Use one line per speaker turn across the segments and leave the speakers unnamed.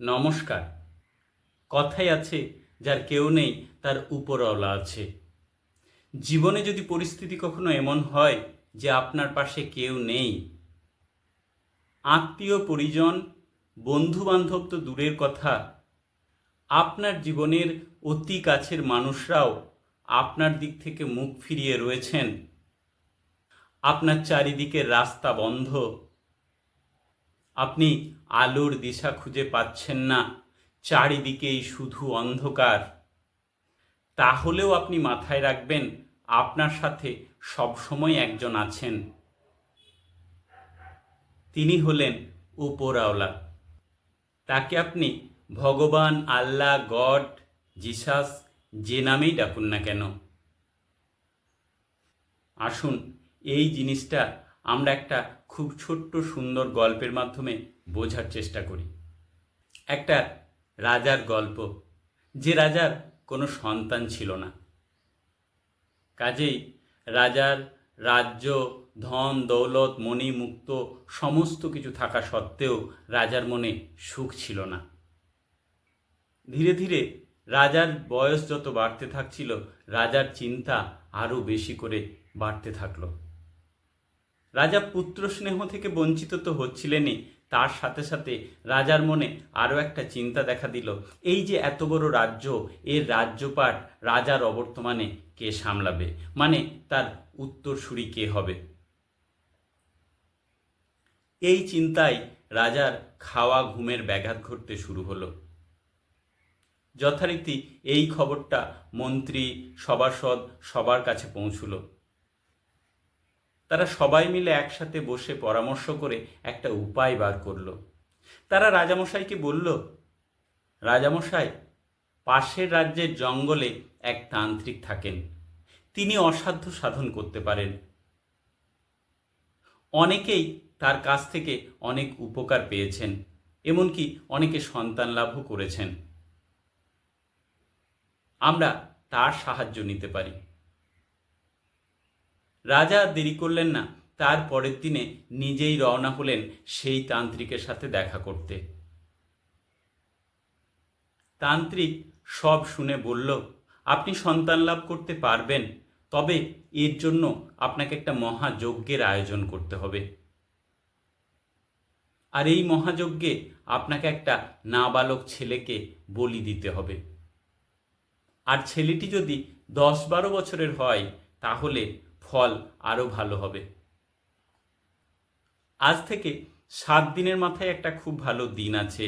নমস্কার। কথাই আছে, যার কেউ নেই, তার উপরওয়ালা আছে। জীবনে যদি পরিস্থিতি কখনো এমন হয় যে আপনার পাশে কেউ নেই, আত্মীয়, পরিজন বন্ধু বান্ধব তো দূরের কথা, আপনার জীবনের অতি কাছের মানুষরাও আপনার দিক থেকে মুখ ফিরিয়ে রয়েছেন। আপনার চারিদিকের রাস্তা বন্ধ। আপনি আলোর দিশা খুঁজে পাচ্ছেন না, চারিদিকেই শুধু অন্ধকার। তাহলেও আপনি মাথায় রাখবেন, আপনার সাথে সবসময় একজন আছেন। তিনি হলেন উপরাওলা তাকে আপনি ভগবান, আল্লাহ, গড, জিসাস যে নামেই ডাকুন না কেন? আসুন, এই জিনিসটা আমরা একটা খুব ছোট্ট সুন্দর গল্পের মাধ্যমে বোঝার চেষ্টা করি। একটা রাজার গল্প। যে রাজার কোনো সন্তান ছিল না। কাজেই রাজার রাজ্য, ধন, দৌলত, মণি, মুক্ত সমস্ত কিছু থাকা সত্ত্বেও রাজার মনে সুখ ছিল না। ধীরে ধীরে রাজার বয়স যত বাড়তে থাকছিল, রাজার চিন্তা আরও বেশি করে বাড়তে থাকল। রাজা পুত্র স্নেহ থেকে বঞ্চিত তো হচ্ছিলেনই। তার সাথে সাথে রাজার মনে আরও একটা চিন্তা দেখা দিল। এই যে এত বড় রাজ্য, এর রাজ্যপাট রাজার অবর্তমানে কে সামলাবে? মানে তার উত্তরসূরি কে হবে? এই চিন্তায় রাজার খাওয়া ঘুমের ব্যাঘাত ঘটতে শুরু হলো। যথারীতি এই খবরটা মন্ত্রী, সভাসদ সবার কাছে পৌঁছল। তারা সবাই মিলে একসাথে বসে পরামর্শ করে একটা উপায় বার করল। তারা রাজামশাইকে বলল, রাজামশাই, পাশের রাজ্যের জঙ্গলে এক তান্ত্রিক থাকেন। তিনি অসাধ্য সাধন করতে পারেন। অনেকেই তার কাছ থেকে অনেক উপকার পেয়েছেন, এমনকি অনেকে সন্তান লাভও করেছেন। আমরা তার সাহায্য নিতে পারি। রাজা দেরি করলেন না। তার পরের দিনে নিজেই রওনা হলেন সেই তান্ত্রিকের সাথে দেখা করতে। তান্ত্রিক সব শুনে বলল, আপনি সন্তান লাভ করতে পারবেন, তবে এর জন্য আপনাকে একটা মহাযজ্ঞের আয়োজন করতে হবে। আর এই মহাযজ্ঞে আপনাকে একটা নাবালক ছেলেকে বলি দিতে হবে। আর ছেলেটি যদি দশ বারো বছরের হয়, তাহলে ফল আরও ভালো হবে। আজ থেকে সাত দিনের মাথায় একটা খুব ভালো দিন আছে।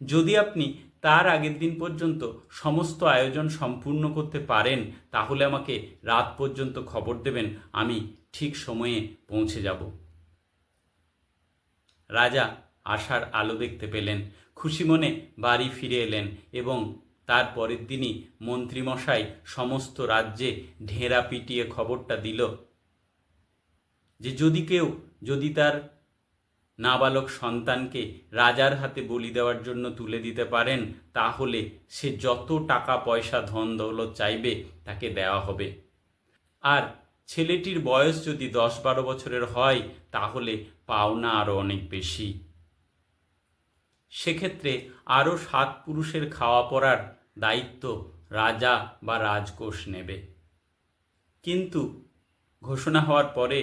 যদি আপনি তার আগের দিন পর্যন্ত সমস্ত আয়োজন সম্পূর্ণ করতে পারেন, তাহলে আমাকে রাত পর্যন্ত খবর দেবেন, আমি ঠিক সময়ে পৌঁছে যাব। রাজা আশার আলো দেখতে পেলেন, খুশি মনে বাড়ি ফিরে এলেন এবং তার পরের দিনই মন্ত্রীমশাই সমস্ত রাজ্যে ঢেরা পিটিয়ে খবরটা দিল যে যদি কেউ, যদি তার নাবালক সন্তানকে রাজার হাতে বলি দেওয়ার জন্য তুলে দিতে পারেন, তাহলে সে যত টাকা পয়সা ধন দৌলত চাইবে, তাকে দেওয়া হবে। আর ছেলেটির বয়স যদি দশ বারো বছরের হয়, তাহলে পাওনা আরও অনেক বেশি। সেক্ষেত্রে আরও সাত পুরুষের খাওয়া পড়ার দায়িত্ব রাজা বা রাজকোষ নেবে। কিন্তু ঘোষণা হওয়ার পরে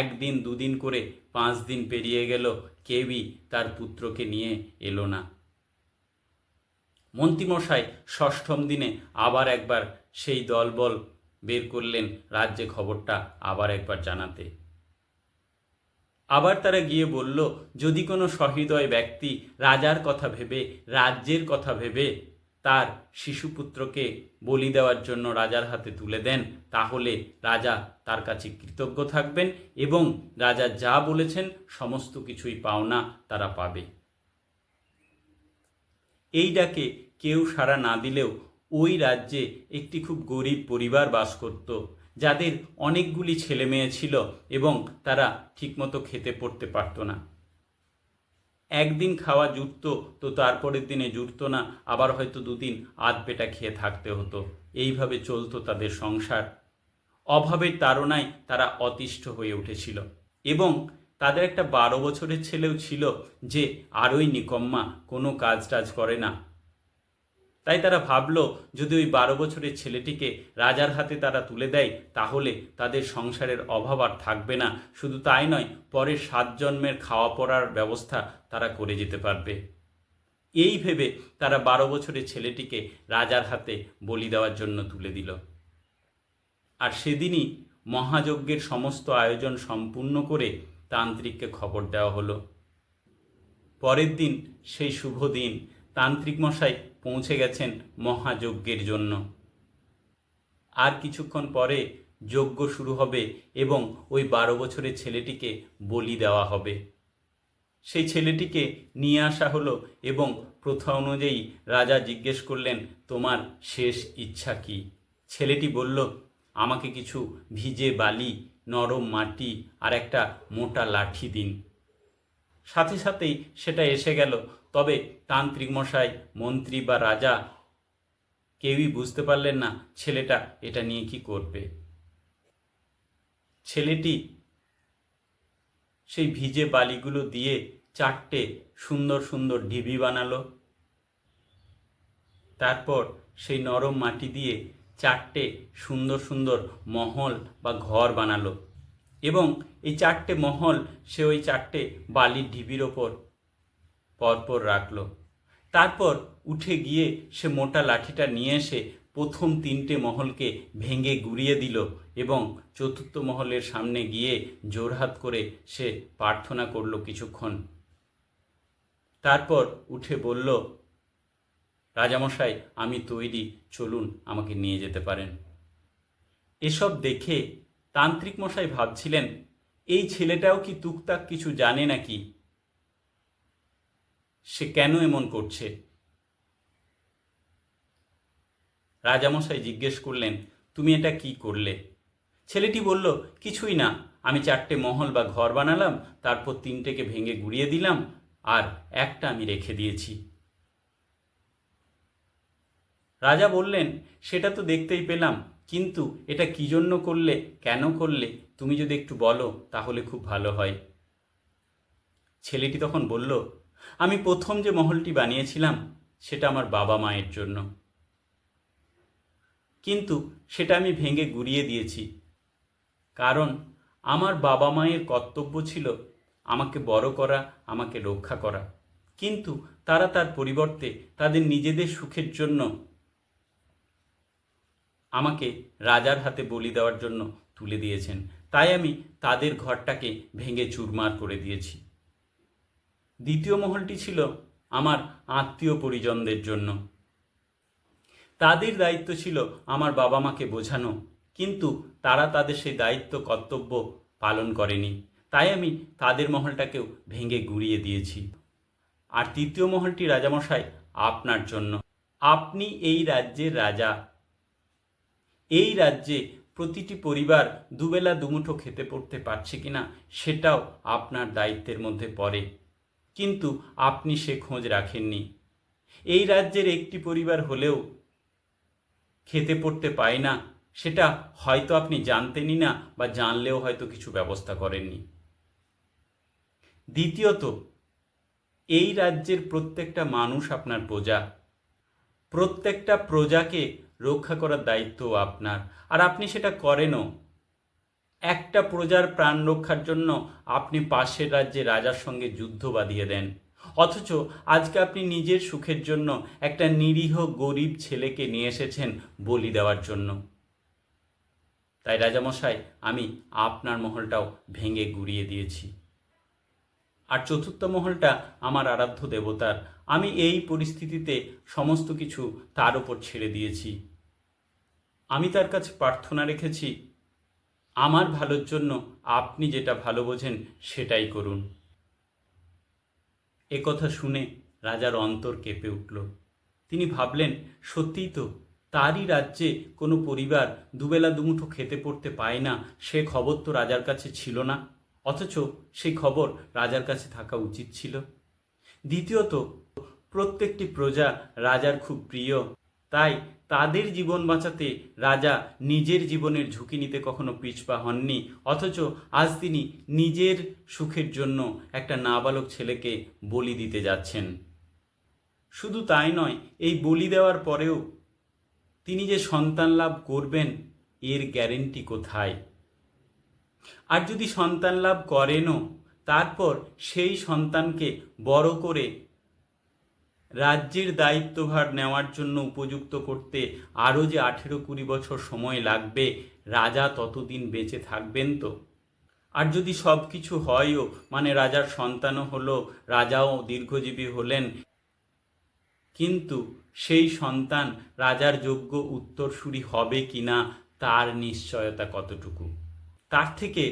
একদিন দুদিন করে পাঁচ দিন পেরিয়ে গেল, কেউই তার পুত্রকে নিয়ে এলো না। মন্ত্রীমশাই ষষ্ঠম দিনে আবার একবার সেই দলবল বের করলেন, রাজ্যে খবরটা আবার একবার জানাতে। আবার তারা গিয়ে বলল, যদি কোনো সহৃদয় ব্যক্তি রাজার কথা ভেবে, রাজ্যের কথা ভেবে তার শিশুপুত্রকে বলি দেওয়ার জন্য রাজার হাতে তুলে দেন, তাহলে রাজা তার কাছে কৃতজ্ঞ থাকবেন এবং রাজা যা বলেছেন সমস্ত কিছুই পাওনা তারা পাবে। এই ডাকে কেউ সাড়া না দিলেও ওই রাজ্যে একটি খুব গরিব পরিবার বাস করত। যাদের অনেকগুলি ছেলে মেয়ে ছিল এবং তারা ঠিকমতো খেতে পড়তে পারত না। একদিন খাওয়া জুটত, তো তারপরের দিনে জুটত না, আবার হয়তো দুদিন আধ পেটা খেয়ে থাকতে হতো। এইভাবে চলতো তাদের সংসার। অভাবের তাড়নায় তারা অতিষ্ঠ হয়ে উঠেছিল এবং তাদের একটা বারো বছরের ছেলেও ছিল যে আরই নিকম্মা কোনো কাজ টাজ করে না। তাই তারা ভাবলো, যদি ওই বারো বছরের ছেলেটিকে রাজার হাতে তারা তুলে দেয়, তাহলে তাদের সংসারের অভাব আর থাকবে না। শুধু তাই নয়, পরের সাত জন্মের খাওয়া পড়ার ব্যবস্থা তারা করে যেতে পারবে। এই ভেবে তারা বারো বছরের ছেলেটিকে রাজার হাতে বলি দেওয়ার জন্য তুলে দিল। আর সেদিনই মহাযজ্ঞের সমস্ত আয়োজন সম্পূর্ণ করে তান্ত্রিককে খবর দেওয়া হলো। পরের দিন, সেই শুভ দিন, তান্ত্রিক মশাই পৌঁছে গেছেন মহাযজ্ঞের জন্য। আর কিছুক্ষণ পরে যজ্ঞ শুরু হবে এবং ওই বারো বছরের ছেলেটিকে বলি দেওয়া হবে। সেই ছেলেটিকে নিয়ে আসা হলো এবং প্রথা অনুযায়ী রাজা জিজ্ঞেস করলেন, তোমার শেষ ইচ্ছা কি? ছেলেটি বলল, আমাকে কিছু ভিজে বালি, নরম মাটি আর একটা মোটা লাঠি দিন। সাথে সাথেই সেটা এসে গেল তবে তান্ত্রিক মশাই, মন্ত্রী বা রাজা কেউই বুঝতে পারলেন না, ছেলেটা এটা নিয়ে কি করবে। ছেলেটি সেই ভিজে বালিগুলো দিয়ে চারটে সুন্দর সুন্দর ঢিবি বানালো। তারপর সেই নরম মাটি দিয়ে চারটে সুন্দর সুন্দর মহল বা ঘর বানালো এবং এই চারটে মহল সে ওই চারটে বালির ঢিবির ওপর পরপর রাখল। তারপর উঠে গিয়ে সে মোটা লাঠিটা নিয়ে এসে প্রথম তিনটে মহলকে ভেঙে গুড়িয়ে দিল এবং চতুর্থ মহলের সামনে গিয়ে জোরহাত করে সে প্রার্থনা করল কিছুক্ষণ। তারপর উঠে বলল, রাজামশাই, আমি তৈরি, চলুন আমাকে নিয়ে যেতে পারেন। এসব দেখে তান্ত্রিক মশাই ভাবছিলেন, এই ছেলেটাও কি টুকটাক কিছু জানে নাকি? সে কেন এমন করছে? রাজামশাই জিজ্ঞেস করলেন, তুমি এটা কি করলে? ছেলেটি বলল, কিছুই না, আমি চারটে মহল বা ঘর বানালাম, তারপর তিনটেকে ভেঙে গুড়িয়ে দিলাম, আর একটা আমি রেখে দিয়েছি। রাজা বললেন, সেটা তো দেখতেই পেলাম, কিন্তু এটা কি জন্য করলে, কেন করলে, তুমি যদি একটু বলো, তাহলে খুব ভালো হয়। ছেলেটি তখন বলল আমি প্রথম যে মহলটি বানিয়েছিলাম, সেটা আমার বাবা মায়ের জন্য। কিন্তু সেটা আমি ভেঙে গুড়িয়ে দিয়েছি। কারণ আমার বাবা মায়ের কর্তব্য ছিল আমাকে বড় করা, আমাকে রক্ষা করা। কিন্তু তারা তার পরিবর্তে তাদের নিজেদের সুখের জন্য আমাকে রাজার হাতে বলি দেওয়ার জন্য তুলে দিয়েছেন। তাই আমি তাদের ঘরটাকে ভেঙে চুরমার করে দিয়েছি। দ্বিতীয় মহলটি ছিল আমার আত্মীয় পরিজনদের জন্য। তাদের দায়িত্ব ছিল আমার বাবা মাকে বোঝানো, কিন্তু তারা তাদের সেই দায়িত্ব, কর্তব্য পালন করেনি। তাই আমি তাদের মহলটাকেও ভেঙে গুড়িয়ে দিয়েছি। আর তৃতীয় মহলটি রাজামশাই আপনার জন্য। আপনি এই রাজ্যের রাজা। এই রাজ্যে প্রতিটি পরিবার দুবেলা দুমুঠো খেতে পড়তে পারছে কিনা সেটাও আপনার দায়িত্বের মধ্যে পড়ে। কিন্তু আপনি সে খোঁজ রাখেননি। এই রাজ্যের একটি পরিবার হলেও খেতে পড়তে পায় না, সেটা হয়তো আপনি জানতেনই না বা জানলেও হয়তো কিছু ব্যবস্থা করেননি। দ্বিতীয়ত, এই রাজ্যের প্রত্যেকটা মানুষ আপনার প্রজা। প্রত্যেকটা প্রজাকে রক্ষা করার দায়িত্ব আপনার, আর আপনি সেটা করেনও। একটা প্রজার প্রাণ রক্ষার জন্য আপনি পাশের রাজ্যে রাজার সঙ্গে যুদ্ধ বাঁধিয়ে দেন। অথচ আজকে আপনি নিজের সুখের জন্য একটা নিরীহ গরিব ছেলেকে নিয়ে এসেছেন বলি দেওয়ার জন্য। তাই রাজামশাই, আমি আপনার মহলটাও ভেঙে গুড়িয়ে দিয়েছি। আর চতুর্থ মহলটা আমার আরাধ্য দেবতার। আমি এই পরিস্থিতিতে সমস্ত কিছু তার উপর ছেড়ে দিয়েছি। আমি তার কাছে প্রার্থনা রেখেছি আমার ভালোর জন্য আপনি যেটা ভালো বোঝেন সেটাই করুন। কথা শুনে রাজার অন্তর কেঁপে উঠল। তিনি ভাবলেন, সত্যিই তো, তারই রাজ্যে কোনো পরিবার দুবেলা দুমুঠো খেতে পড়তে পায় না, সে খবর তো রাজার কাছে ছিল না। অথচ সেই খবর রাজার কাছে থাকা উচিত ছিল। দ্বিতীয়ত, প্রত্যেকটি প্রজা রাজার খুব প্রিয়। তাই তাদের জীবন বাঁচাতে রাজা নিজের জীবনের ঝুঁকি নিতে কখনো পিছপা হননি, অথচ আজ তিনি নিজের সুখের জন্য একটা নাবালক ছেলেকে বলি দিতে যাচ্ছেন। শুধু তাই নয়, এই বলি দেওয়ার পরেও তিনি যে সন্তান লাভ করবেন, এর গ্যারেন্টি কোথায়? আর যদি সন্তান লাভ করেনও, তারপর সেই সন্তানকে বড় করে রাজ্যের দায়িত্বভার নেওয়ার জন্য উপযুক্ত করতে আরও যে আঠেরো কুড়ি বছর সময় লাগবে, রাজা ততদিন বেঁচে থাকবেন তো? আর যদি সব কিছু হয়ও মানে রাজার সন্তানও হলো, রাজাও দীর্ঘজীবী হলেন, কিন্তু সেই সন্তান রাজার যোগ্য উত্তরসূরি হবে কি না তার নিশ্চয়তা কতটুকু? তার থেকে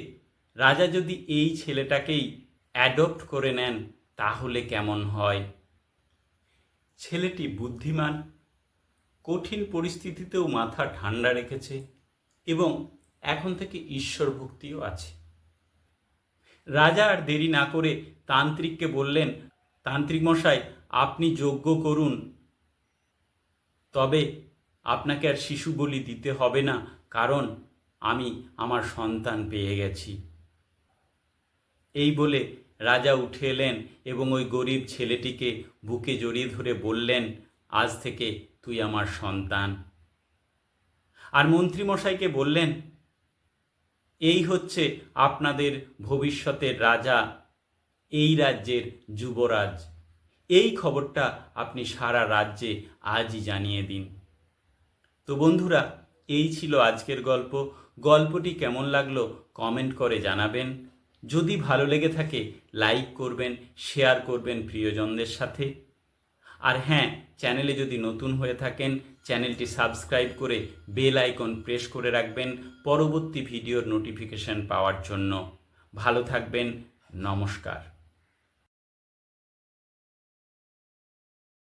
রাজা যদি এই ছেলেটাকেই অ্যাডপ্ট করে নেন, তাহলে কেমন হয়? ছেলেটি বুদ্ধিমান, কঠিন পরিস্থিতিতেও মাথা ঠান্ডা রেখেছে এবং এখন থেকে ঈশ্বর ভক্তিও আছে। রাজা আর দেরি না করে তান্ত্রিককে বললেন, তান্ত্রিক মশাই, আপনি যজ্ঞ করুন। তবে আপনাকে আর শিশু বলি দিতে হবে না, কারণ আমি আমার সন্তান পেয়ে গেছি। এই বলে রাজা উঠে এলেন এবং ওই গরিব ছেলেটিকে বুকে জড়িয়ে ধরে বললেন, আজ থেকে তুই আমার সন্তান। আর মন্ত্রীমশাইকে বললেন, এই হচ্ছে আপনাদের ভবিষ্যতের রাজা, এই রাজ্যের যুবরাজ। এই খবরটা আপনি সারা রাজ্যে আজই জানিয়ে দিন। তো বন্ধুরা, এই ছিল আজকের গল্প। গল্পটি কেমন লাগল কমেন্ট করে জানাবেন। যদি ভালো লেগে থাকে লাইক করবেন শেয়ার করবেন প্রিয়জনদের সাথে। আর হ্যাঁ চ্যানেলে যদি নতুন হয়ে থাকেন চ্যানেলটি সাবস্ক্রাইব করে বেল আইকন প্রেস করে রাখবেন পরবর্তী ভিডিওর নোটিফিকেশন পাওয়ার জন্য। ভালো থাকবেন, নমস্কার।